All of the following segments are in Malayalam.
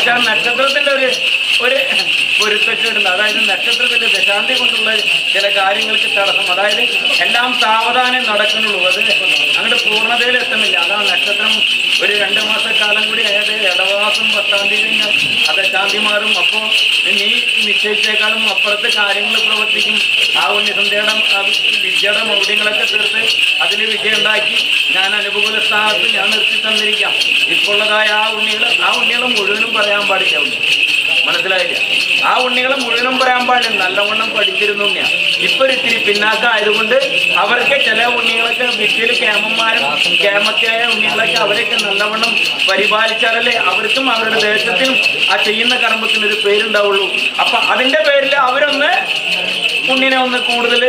പക്ഷെ ആ നക്ഷത്രത്തിന്റെ ഒരു ഒരു പൊരുത്തക്കേടുണ്ട്. അതായത് നക്ഷത്രത്തിന്റെ ദശാന്തി കൊണ്ടുള്ള ചില കാര്യങ്ങൾക്ക് തടസ്സം. അതായത് എല്ലാം സാവധാനം നടക്കുന്നുള്ളൂ. അത് അങ്ങോട്ട് പൂർണതയിൽ എത്തുന്നില്ല. അതാണ് നക്ഷത്രം ഒരു രണ്ട് മാസക്കാലം കൂടി അതായത് ഇടവാസം പത്താം തീയതി ആ ദശാന്തി മാറും അപ്പോൾ നീ നിശ്ചയിച്ചേക്കാളും അപ്പുറത്ത് കാര്യങ്ങൾ പ്രവർത്തിക്കും. ആ ഉണ്ണിസന്ധ്യയുടെ ആ വിദ്യയുടെ മൗഢ്യങ്ങളൊക്കെ തീർത്ത് അതിൽ വിജയം ഉണ്ടാക്കി ഞാൻ അനുകൂല സ്ഥാനത്ത് ഞാൻ നിർത്തി തന്നിരിക്കാം. ഇപ്പോൾ ഉള്ളതായ ആ ഉണ്ണികൾ ആ ഉണ്ണികൾ മുഴുവനും പറയാൻ പാടില്ല ഉണ്ണി. മനസ്സിലായില്ല? ആ ഉണ്ണികളെ മുഴുവനും പറയാൻ പാടില്ല. നല്ലവണ്ണം പഠിച്ചിരുന്നു ഉണ്ണിയാണ് ഇപ്പൊ ഇത്തിരി പിന്നാക്കം ആയതുകൊണ്ട് അവർക്ക് ചില ഉണ്ണികളൊക്കെ വിദ്യയിൽ ക്യാമന്മാരും ക്യാമത്തിയായ ഉണ്ണികളൊക്കെ അവരൊക്കെ നല്ലവണ്ണം പരിപാലിച്ചാലല്ലേ അവർക്കും അവരുടെ ദേശത്തിനും ആ ചെയ്യുന്ന കർമ്മത്തിന് ഒരു പേരുണ്ടാവുള്ളൂ. അപ്പൊ അതിന്റെ പേരിൽ അവരൊന്ന് ഉണ്ണിനെ ഒന്ന് കൂടുതൽ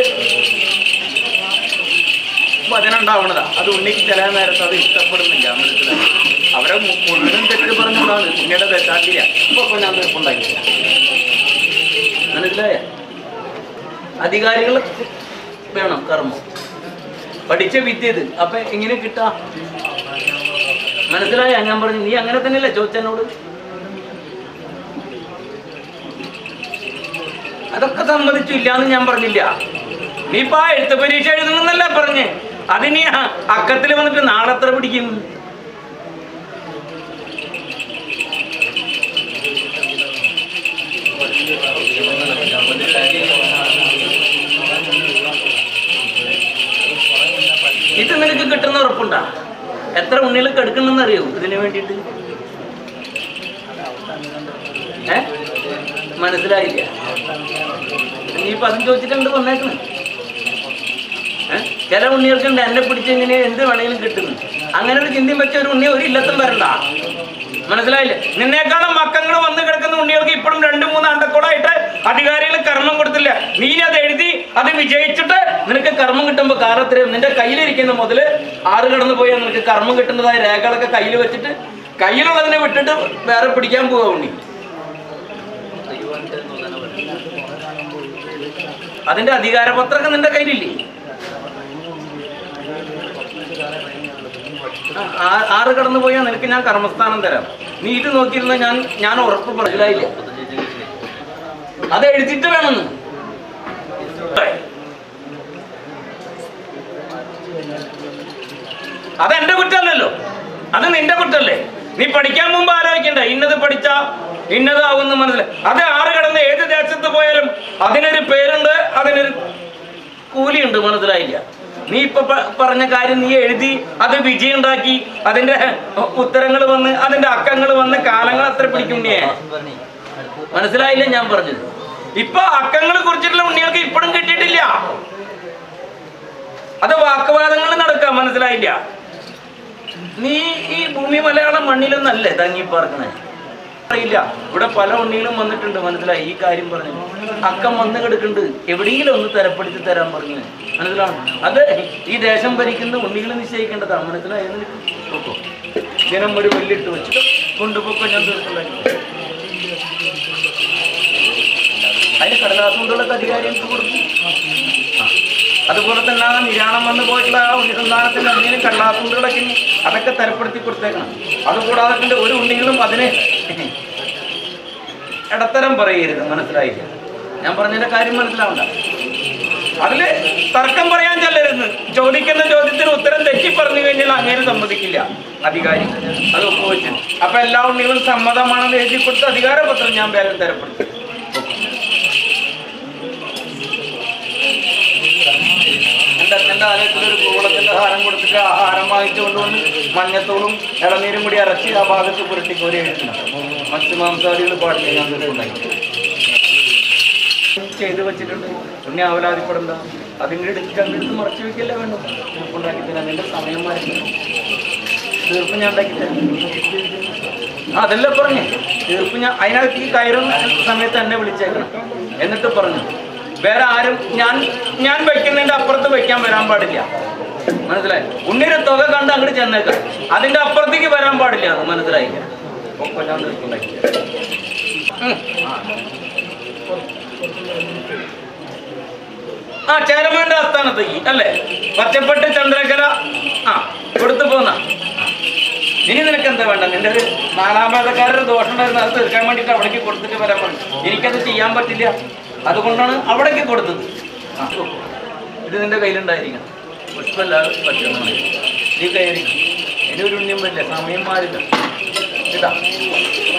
വചനം ഉണ്ടാവണതാ. അത് ഉണ്ണിക്ക് ചില നേരത്ത് അത് ഇഷ്ടപ്പെടുന്നില്ല മനസ്സിലായി? അവരെ മുഴുവനും തെറ്റ് പറഞ്ഞതാണ് ഉണ്ണിയുടെ തെറ്റാക്കില്ല ഇപ്പൊ ഞാൻ തീർപ്പുണ്ടാക്കി മനസ്സിലായ? അധികാരികൾ വേണം കർമ്മം. പഠിച്ച വിദ്യ ഇത്. അപ്പൊ എങ്ങനെ കിട്ടാ? മനസ്സിലായ? ഞാൻ പറഞ്ഞു നീ അങ്ങനെ തന്നെയല്ലേ ചോദിച്ചെന്നോട്? അതൊക്കെ സമ്മതിച്ചു ഇല്ലാന്ന് ഞാൻ പറഞ്ഞില്ല. നീ ഇപ്പൊ എഴുത്ത് പരീക്ഷ എഴുതണമെന്നല്ല പറഞ്ഞ്? അതിനി അക്കത്തിൽ വന്നിട്ട് നാളെ എത്ര പിടിക്കും? ഇത് നിനക്ക് കിട്ടുന്ന ഉറപ്പുണ്ടാ? എത്ര ഉണ്ണിൽ കെടുക്കണമെന്ന് അറിയോ ഇതിനു വേണ്ടിയിട്ട്? മനസ്സിലായില്ല. നീ ഇപ്പൊ അതും ചോദിച്ചിട്ടുണ്ട് വന്നേക്കണം ഏ? ചില ഉണ്ണികൾക്കുണ്ട്. എന്നെ പിടിച്ച് ഇങ്ങനെ എന്ത് വേണമെങ്കിലും കിട്ടും. അങ്ങനെ ഒരു ചിന്തയും വെച്ച ഒരു ഉണ്ണി ഒരു ഇല്ലത്തും വരണ്ട. മനസ്സിലായില്ലേ? നിന്നേക്കാളും മക്കങ്ങൾ വന്ന് കിടക്കുന്ന ഉണ്ണികൾക്ക് ഇപ്പോഴും രണ്ട് മൂന്ന് അണ്ടക്കോടായിട്ട് അധികാരികൾ കർമ്മം കൊടുത്തില്ല. നീ അത് എഴുതി അത് വിജയിച്ചിട്ട് നിനക്ക് കർമ്മം കിട്ടുമ്പോൾ കാലത്രയും നിന്റെ കയ്യിലിരിക്കുന്ന മുതൽ ആറ് കടന്നു പോയാൽ നിനക്ക് കർമ്മം കിട്ടുന്നതായ രേഖകളൊക്കെ കയ്യിൽ വെച്ചിട്ട് കയ്യിലുള്ളതിനെ വിട്ടിട്ട് വേറെ പിടിക്കാൻ പോവാ ഉണ്ണി. അതിന്റെ അധികാരപത്രമൊക്കെ നിന്റെ കയ്യിലില്ലേ ആ, ആ- ആറ് കടന്നു പോയാൽ നിനക്ക് ഞാൻ കർമ്മസ്ഥാനം തരാം. നീ ഇത് നോക്കിയിരുന്ന ഞാൻ ഞാൻ ഉറപ്പ് പറയില്ല അത് വേണം. വേണമെന്ന് അതെന്റെ കുറ്റമല്ലല്ലോ. അത് നിന്റെ കുറ്റല്ലേ. നീ പഠിക്കാൻ മുമ്പ് ആലോചിക്കണ്ട. ഇന്നത് പഠിച്ച ഇന്നതാവുന്ന മനസ്സിലായി. അത് ആറ് കടന്ന് ഏത് ദേശത്ത് പോയാലും അതിനൊരു പേരുണ്ട് അതിനൊരു കൂലിയുണ്ട് മനസ്സിലായില്ല. നീ ഇപ്പൊ പറഞ്ഞ കാര്യം നീ എഴുതി അത് വിജയം ഉണ്ടാക്കി അതിന്റെ ഉത്തരങ്ങൾ വന്ന് അതിന്റെ അക്കങ്ങൾ വന്ന് കാലങ്ങൾ അത്ര പിടിക്കും ഉണ്ണിയെ. മനസ്സിലായില്ല ഞാൻ പറഞ്ഞത്? ഇപ്പൊ അക്കങ്ങളെ കുറിച്ചിട്ടുള്ള ഉണ്ണികൾക്ക് ഇപ്പോഴും കിട്ടിയിട്ടില്ല. അത് വാക്കുവാദങ്ങൾ നടക്കാം മനസ്സിലായില്ല? നീ ഈ ഭൂമി മലയാളം മണ്ണിലൊന്നല്ലേ തങ്ങി പാർക്കണേ അറിയില്ല. ഇവിടെ പല ഉണ്ണികളും വന്നിട്ടുണ്ട്. മനസ്സിലായി? ഈ കാര്യം പറഞ്ഞു. അക്കം വന്ന് കിടക്കുന്നുണ്ട്. എവിടെയെങ്കിലും ഒന്ന് തരപ്പെടുത്തി തരാൻ പറഞ്ഞു. മനസ്സിലാണ്? അത് ഈ ദേശം ഭരിക്കുന്ന ഉണ്ണികൾ നിശ്ചയിക്കേണ്ടതാണ്. മനസ്സിലായി? നോക്കോ. ദിനം ഒരു വെല്ലിട്ട് വെച്ചിട്ട് കൊണ്ടുപോക്കോ ഞാൻ അതിന് കടലാസ് കൊണ്ടുള്ള അധികാരികൾക്ക് കൊടുക്കും ആ. അതുപോലെ തന്നെ ആ നിര്യാണം വന്നു പോയിട്ടുള്ള ആ ഉണ്ണിസന്താനത്തിന്റെ അന്യനും കടലാസുണ്ടുകളൊക്കെ ഇനി അതൊക്കെ തരപ്പെടുത്തി കൊടുത്തേക്കണം. അതുകൂടാതെ ഒരു ഉണ്ണികളും അതിന് ഇടത്തരം പറയരുത് മനസ്സിലായില്ല? ഞാൻ പറഞ്ഞതിന്റെ കാര്യം മനസ്സിലാവണ്ട. അതിൽ തർക്കം പറയാൻ ചെല്ലരുത്. ചോദിക്കുന്ന ചോദ്യത്തിന് ഉത്തരം തെറ്റി പറഞ്ഞു കഴിഞ്ഞാൽ അങ്ങനെ സമ്മതിക്കില്ല. അധികാരി അത് ഒപ്പുവെച്ചു. അപ്പൊ എല്ലാ ഉണ്ണികളും സമ്മതമാണെന്ന് എഴുതി കൊടുത്ത അധികാരപത്രം ഞാൻ വേഗം തരപ്പെടുത്തി. എന്റെ അച്ഛന്റെ ആലയത്തിൽ ഒരു കൂവളത്തിന്റെ ഹാരം കൊടുത്തിട്ട് ആഹാരം വാങ്ങിച്ചുകൊണ്ടുവന്ന് വാങ്ങിച്ചു കൊണ്ടുവന്ന് മഞ്ഞത്തോളും ഇളനീരും കൂടി അരച്ച് ആ ഭാഗത്ത് പുരട്ടി കോരി എഴുതുന്നുണ്ട് മറ്റു മാംസാദികൾ പാടില്ല ഞാൻ തീർക്കുണ്ടാക്കി ചെയ്ത് വെച്ചിട്ടുണ്ട്. പിന്നെ അവലാതിപ്പെടണ്ട അതിങ്ങനെ എടുത്ത് അങ്ങെടുത്ത് മറച്ചു വെക്കല്ലേ വേണ്ട? തീർപ്പുണ്ടാക്കി തരാം നിന്റെ സമയം മാറ്റി തീർപ്പ് ഞാൻ ഉണ്ടാക്കി അതല്ല പറഞ്ഞു. തീർപ്പ് ഞാൻ അതിനകത്ത് ഈ കയറുന്ന സമയത്ത് എന്നെ വിളിച്ചേക്കണം. എന്നിട്ട് പറഞ്ഞു. വേറെ ആരും ഞാൻ ഞാൻ വെക്കുന്നതിന്റെ അപ്പുറത്ത് വെക്കാൻ വരാൻ പാടില്ല. മനസ്സിലായി? ഉണ്ണിയുടെ തുക കണ്ട് അങ്ങോട്ട് ചെന്നേക്കാം. അതിന്റെ അപ്പുറത്തേക്ക് വരാൻ പാടില്ല. അത് മനസ്സിലായി. ആ ചേരമാന്റെ ആസ്ഥാനത്തേക്ക് അല്ലേ? പച്ചപ്പെട്ട് ചന്ദ്രകല. ആ കൊടുത്തു പോന്ന. ഇനി നിനക്ക് എന്താ വേണ്ട? നിന്റെ ഒരു നാലാമതക്കാരുടെ ദോഷം ഉണ്ടായിരുന്നു അത് തീർക്കാൻ വേണ്ടിയിട്ട് അവിടേക്ക് കൊടുത്തിട്ട് വരാൻ പറഞ്ഞു. എനിക്കത് ചെയ്യാൻ പറ്റില്ല. അതുകൊണ്ടാണ് അവിടേക്ക് കൊടുത്തത്. ഇത് നിന്റെ കയ്യിലുണ്ടായിരിക്കണം. പുഷ്പല്ലാതെ പറ്റണം നീ കയറി ഒരു ഉണ്ണിയും പറ്റില്ല സമയം മാറില്ല. ഇതാ.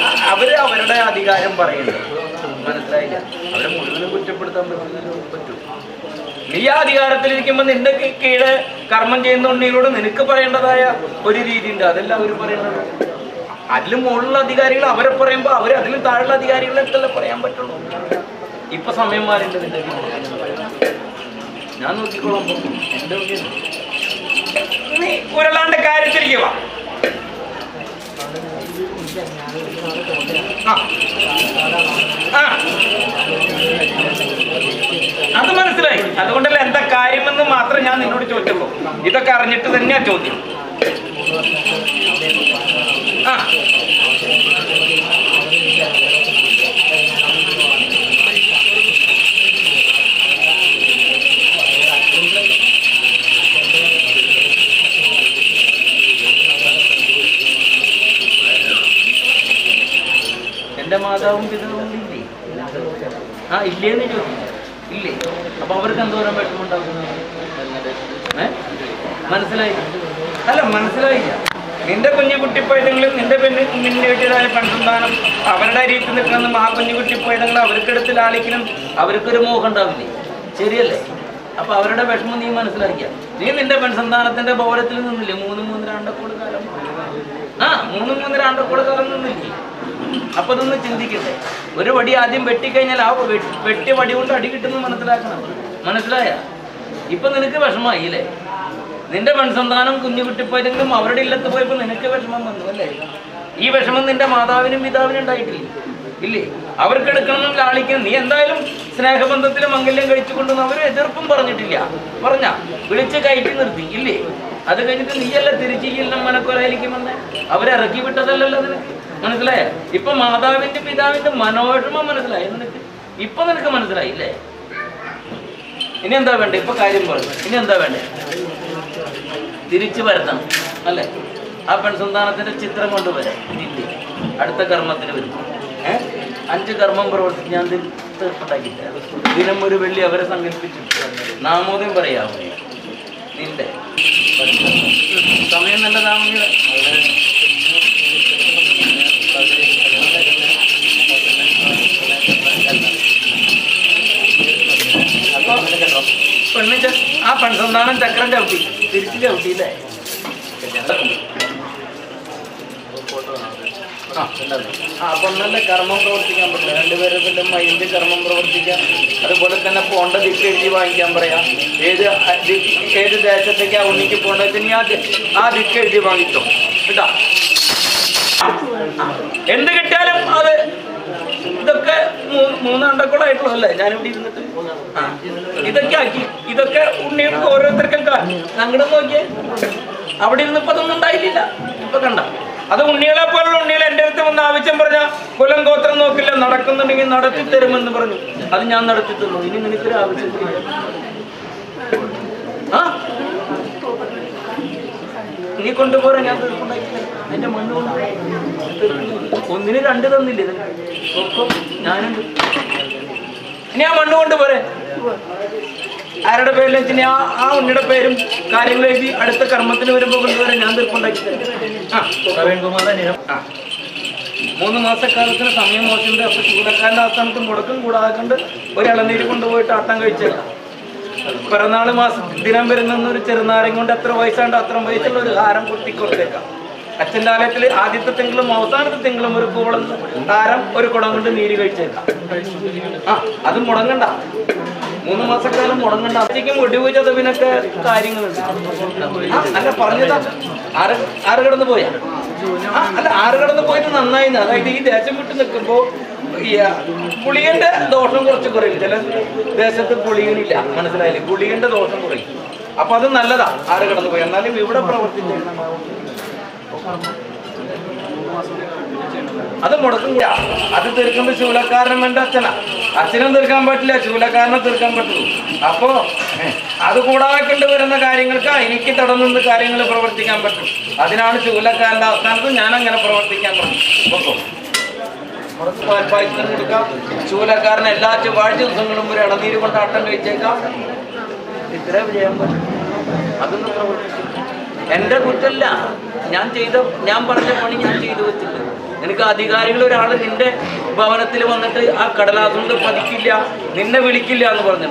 ആ, അവർ അവരുടെ അധികാരം പറയുന്നത് മനസ്സിലായില്ല? അവരെ മുഴുവനും കുറ്റപ്പെടുത്താൻ പറ്റില്ലല്ലോ പറ്റും. നീ ആ അധികാരത്തിലിരിക്കുമ്പോൾ നിന്റെ കീഴ് കർമ്മം ചെയ്യുന്ന നിനക്ക് പറയേണ്ടതായ ഒരു രീതി ഉണ്ട് അതല്ല അവർ പറയുന്നത് അതിലും മുകളിലുള്ള അധികാരികൾ അവരെ പറയുമ്പോൾ അവർ അതിലും താഴെയുള്ള അധികാരികളെ പറയാൻ പറ്റുള്ളൂ. ഇപ്പൊ സമയം മാറിണ്ട് നിന്റെ ഞാൻ നോക്കിക്കോളാം. നീ ഉരുളാണ്ട് കാര്യത്തിരിക്കുക അത് മനസ്സിലായി. അതുകൊണ്ടല്ല എന്താ കാര്യമെന്ന് മാത്രം ഞാൻ നിന്നോട് ചോദിച്ചുള്ളൂ. ഇതൊക്കെ അറിഞ്ഞിട്ട് തന്നെയാ ചോദ്യം. ആ. ഇല്ലേന്ന് ചോദിക്കും. ഇല്ലേ? അപ്പൊ അവർക്ക് എന്തോരം വിഷമമുണ്ടാകും ഏ? മനസ്സിലായി അല്ല മനസ്സിലായില്ല. നിന്റെ കുഞ്ഞു കുട്ടിപ്പോയതെങ്കിലും നിന്റെ പെണ്ണ് വീട്ടിലായ പെൺസന്താനം അവരുടെ രീതി നിൽക്കണം ആ കുഞ്ഞു അവർക്ക് അവർക്കെടുത്ത് ലാളിക്കണം. അവർക്കൊരു മോഹം ഉണ്ടാവില്ലേ? ശരിയല്ലേ? അപ്പൊ അവരുടെ വിഷമം നീ മനസ്സിലാക്കിയ. നീ നിന്റെ പെൺസന്താനത്തിന്റെ ഭവനത്തിൽ നിന്നില്ലേ? മൂന്ന് മൂന്ന് രണ്ടക്കോട് കാലം. ആ മൂന്ന് മൂന്ന് രണ്ടക്കോട് കാലം നിന്നില്ലേ? അപ്പൊ അതൊന്ന് ചിന്തിക്കട്ടെ. ഒരു വടി ആദ്യം വെട്ടിക്കഴിഞ്ഞാൽ ആ വെട്ടിയ വടി കൊണ്ട് അടി കിട്ടുന്നു മനസ്സിലാക്കണം. മനസ്സിലായ? ഇപ്പൊ നിനക്ക് വിഷമായി അല്ലേ നിന്റെ മൺസന്താനം കുഞ്ഞു കുട്ടിപ്പോയതെങ്കിലും അവരുടെ ഇല്ലത്ത് പോയപ്പോ നിനക്ക് വിഷമം വന്നു അല്ലേ? ഈ വിഷമം നിന്റെ മാതാവിനും പിതാവിനും ഉണ്ടായിട്ടില്ല? ഇല്ലേ? അവർക്ക് എടുക്കണം ലാളിക്കണം നീ എന്തായാലും സ്നേഹബന്ധത്തിൽ മംഗല്യം കഴിച്ചുകൊണ്ടൊന്നും അവർ എതിർപ്പും പറഞ്ഞിട്ടില്ല. പറഞ്ഞ? വിളിച്ച് കയറ്റി നിർത്തി. ഇല്ലേ? അത് കഴിഞ്ഞിട്ട് നീയല്ല തിരിച്ച് ഈ അവരെ അവരിറക്കി വിട്ടതല്ലല്ലോ നിനക്ക്. മനസ്സിലായ? ഇപ്പൊ മാതാവിന്റെ പിതാവിന്റെ മനോരമ മനസ്സിലായി. നിനക്ക് ഇപ്പൊ നിനക്ക് മനസ്സിലായില്ലേ? ഇനി എന്താ വേണ്ടേ? ഇപ്പൊ കാര്യം പറഞ്ഞു ഇനി എന്താ വേണ്ടേ? തിരിച്ചു വരുത്തണം അല്ലേ? ആ പെൺസന്താനത്തിന്റെ ചിത്രം കൊണ്ടുവരാം അടുത്ത കർമ്മത്തിന് വരും. ഏഹ് അഞ്ച് കർമ്മം പ്രവർത്തിച്ച് ഞാൻ ദിനം ഒരു വെള്ളി അവരെ സങ്കല്പിച്ചു നാമോദയം പറയാമോ? നിന്റെ. സമയം നല്ലതാണെങ്കിൽ അപ്പൊ പെണ്ണ് പെണ്ണിച്ച ആ പെൺസന്താനം ചക്രം ചവിട്ടി. തിരിച്ചു ചവിട്ടിയില്ലേ? ആ, പൊണ്ണന്റെ കർമ്മം പ്രവർത്തിക്കാൻ പറ്റില്ല രണ്ടുപേരുടെ മൈൻഡ് കർമ്മം പ്രവർത്തിക്കാം. അതുപോലെ തന്നെ പോണ്ട ദിക്ക് എഴുതി വാങ്ങിക്കാൻ പറയാം. ഏത് ഏത് ദേശത്തേക്ക് ആ ഉണ്ണിക്ക് പോകേണ്ടത് നീ ആ ആ ദിക്ക് എഴുതി വാങ്ങിച്ചോ കേട്ടാ? എന്ത് കിട്ടിയാലും അത് ഇതൊക്കെ മൂന്നാണ്ടക്കോളായിട്ടുള്ളതല്ലേ ഞാനിവിടെ ഇരുന്നിട്ട്? ഇതൊക്കെ ആക്കി. ഇതൊക്കെ ഉണ്ണികൾക്ക് ഓരോരുത്തർക്കും അങ്ങോട്ട് നോക്കിയേ. അവിടെ ഇരുന്നിപ്പോ അതൊന്നും ഉണ്ടായില്ല ഇപ്പൊ കണ്ട. അത് ഉണ്ണികളെ പോലുള്ള ഉണ്ണികൾ എന്റെ അടുത്ത് വന്ന് ആവശ്യം പറഞ്ഞ കുലം ഗോത്രം നോക്കില്ല നടക്കുന്നുണ്ടെങ്കിൽ നടത്തി തരുമെന്ന് പറഞ്ഞു. അത് ഞാൻ നടത്തി തന്നു. ഇനി നിനക്കൊരു ആവശ്യം നീ കൊണ്ടുപോരാ ഞാൻ എന്റെ മണ്ണ് ഒന്നിന് രണ്ട് തന്നില്ലേ? ഒപ്പം ഞാനുണ്ട് ഇനി ആ മണ്ണ് കൊണ്ടുപോരെ ആരുടെ പേരിൽ വെച്ച് ആ ആ ഉണ്ണിയുടെ പേരും കാര്യങ്ങളും എഴുതി അടുത്ത കർമ്മത്തിന് വരുമ്പോൾ കൊണ്ടുവരാൻ ഞാൻ തീർപ്പുണ്ടാക്കി ആ. മൂന്ന് മാസക്കാലത്തിന് സമയം മോശമുണ്ട്. അപ്പൊ ചൂടക്കാരന്റെ അവസാനത്ത് മുടക്കം കൂടാതെ കണ്ട് ഒരു ഇളനീര് കൊണ്ടുപോയിട്ട് ആട്ടം കഴിച്ചേക്കാം. പിറന്നാൾ മാസം ദിനം വരുന്ന ഒരു ചെറുനാരം കൊണ്ട് എത്ര വയസ്സാണ്ട് അത്ര വയസ്സുള്ള ഒരു ഹാരം കുത്തിക്കൊടുത്തേക്കാം അച്ഛന്റെ ആദ്യത്തെ തിങ്കളും അവസാനത്തെ തിങ്കളും ഒരു കൂളം താരം ഒരു കുടം കൊണ്ട് നീര് കഴിച്ചേക്കാം. ആ അത് മുടങ്ങണ്ട. മൂന്ന് മാസക്കാലം മുടങ്ങണ്ട. അച്ഛക്കും ഒടിവ് ചതവിനൊക്കെ കാര്യങ്ങളുണ്ട്. അല്ല പറഞ്ഞതാ. ആറ് ആറ് കിടന്ന് പോയാ? അല്ല ആറ് കിടന്ന് പോയിട്ട് നന്നായി അതായത് ഈ ദേശം വിട്ട് നിൽക്കുമ്പോ പുളിയന്റെ ദോഷം കുറച്ച് കുറയും. ചില ദേശത്ത് പുളിയനില്ല മനസ്സിലായില്ലേ? പുളിയന്റെ ദോഷം കുറയും. അപ്പൊ അത് നല്ലതാ. ആറ് കിടന്ന് പോയി? എന്നാലും ഇവിടെ പ്രവർത്തിച്ചു അത് മുടക്കില്ല. അത് തീർക്കുമ്പോൾ ചൂലക്കാരനും വേണ്ട അച്ഛനാ. അച്ഛനും തീർക്കാൻ പറ്റില്ല ചൂലക്കാരനെ തീർക്കാൻ പറ്റുള്ളൂ. അപ്പോ അത് കൂടാതെ കൊണ്ടുവരുന്ന കാര്യങ്ങൾക്ക് എനിക്ക് തുടർന്ന് കാര്യങ്ങൾ പ്രവർത്തിക്കാൻ പറ്റും. അതിനാണ് ചൂലക്കാരന്റെ അവസ്ഥാനത്ത് ഞാൻ അങ്ങനെ പ്രവർത്തിക്കാൻ പറ്റും പാൽപ്പായസം കൊടുക്കാം. ചൂലക്കാരൻ എല്ലാ ചൊവ്വാഴ്ച ദിവസങ്ങളും ഒരു ഇളനീര് കൊണ്ട് ആട്ടം കഴിച്ചേക്കാം. ഇത്ര വിജയം പറ്റും. അതൊന്നും പ്രവർത്തിക്കും എന്റെ കുറ്റല്ല. ഞാൻ ചെയ്ത ഞാൻ പറഞ്ഞ പണി ഞാൻ ചെയ്തു വെച്ചില്ല. നിനക്ക് അധികാരികൾ ഒരാൾ നിന്റെ ഭവനത്തിൽ വന്നിട്ട് ആ കടലാസുകൊണ്ട് പതിക്കില്ല നിന്നെ വിളിക്കില്ല എന്ന് പറഞ്ഞു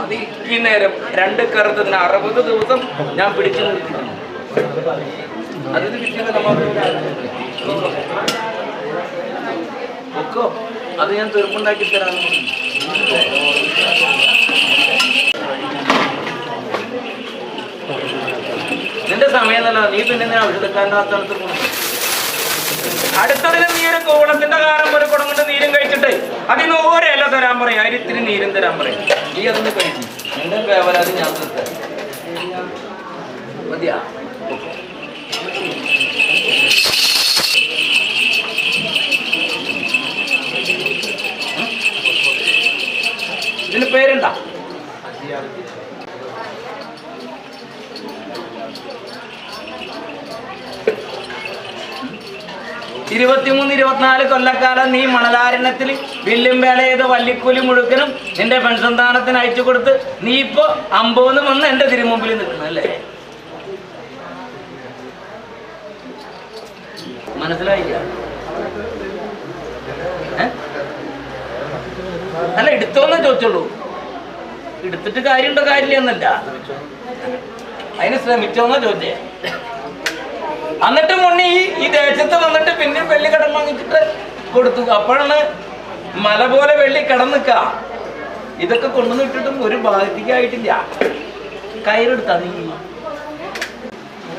അത് ഈ നേരം രണ്ട് കറുത്തതിന് അറുപത് ദിവസം ഞാൻ പിടിച്ചു നിർത്തിയിട്ടുണ്ട് അതിന് കിട്ടിയത് ഒക്കോ അത് ഞാൻ തീർപ്പുണ്ടാക്കി തരാമെന്ന് പറഞ്ഞു. നിന്റെ സമയം നല്ല നീ പിന്നെ എന്തിനാ ഔഷധക്കാരന്റെ ആസ്ഥാനത്ത് പോകുന്നത്? അടുത്തതിന് നീ ഒരു കോളത്തിന്റെ കാരം ഒരു കുടം കൊണ്ട് നീരും കഴിച്ചിട്ട് അതിന് ഓരല്ല തരാൻ പറയും. അതിന് നീരും തരാൻ പറയും. നീ അതിന് കഴിച്ചു നിന്റെ വേവലാതി ഞാൻ മതിയാ? ഇതിന് പേരുണ്ടാ ഇരുപത്തിമൂന്ന് ഇരുപത്തിനാല് കൊല്ലക്കാലം നീ മണലാരണത്തിൽ വില്ലും വേല ചെയ്ത് വല്ലിക്കൂലി മുഴുക്കനും നിന്റെ പെൺസന്താനത്തിന് അയച്ചു കൊടുത്ത് നീ ഇപ്പോ അമ്പോന്ന് വന്ന് എന്റെ തിരുമുമ്പിൽ നിൽക്കുന്നു അല്ലേ? മനസ്സിലായില്ല? അല്ല എടുത്തോന്ന് ചോദിച്ചുള്ളൂ എടുത്തിട്ട് കാര്യമുണ്ടോ കാര്യമില്ല എന്നല്ല. അതിന് ശ്രമിച്ചോന്നോ ചോദിച്ചേ. എന്നിട്ട് മുന്നേ ഈ ദേശത്ത് വന്നിട്ട് പിന്നെ വെള്ളി കടം വാങ്ങിച്ചിട്ട് കൊടുത്തു. അപ്പോഴാണ് മല പോലെ വെള്ളി കിടന്നിക്ക. ഇതൊക്കെ കൊണ്ടുവന്ന് ഇട്ടിട്ടും ഒരു ബാധിക്കായിട്ടില്ല കയറെടുത്താ നീ.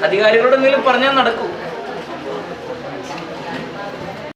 അധികാരികളോട് എന്തെങ്കിലും പറഞ്ഞാൽ നടക്കൂ.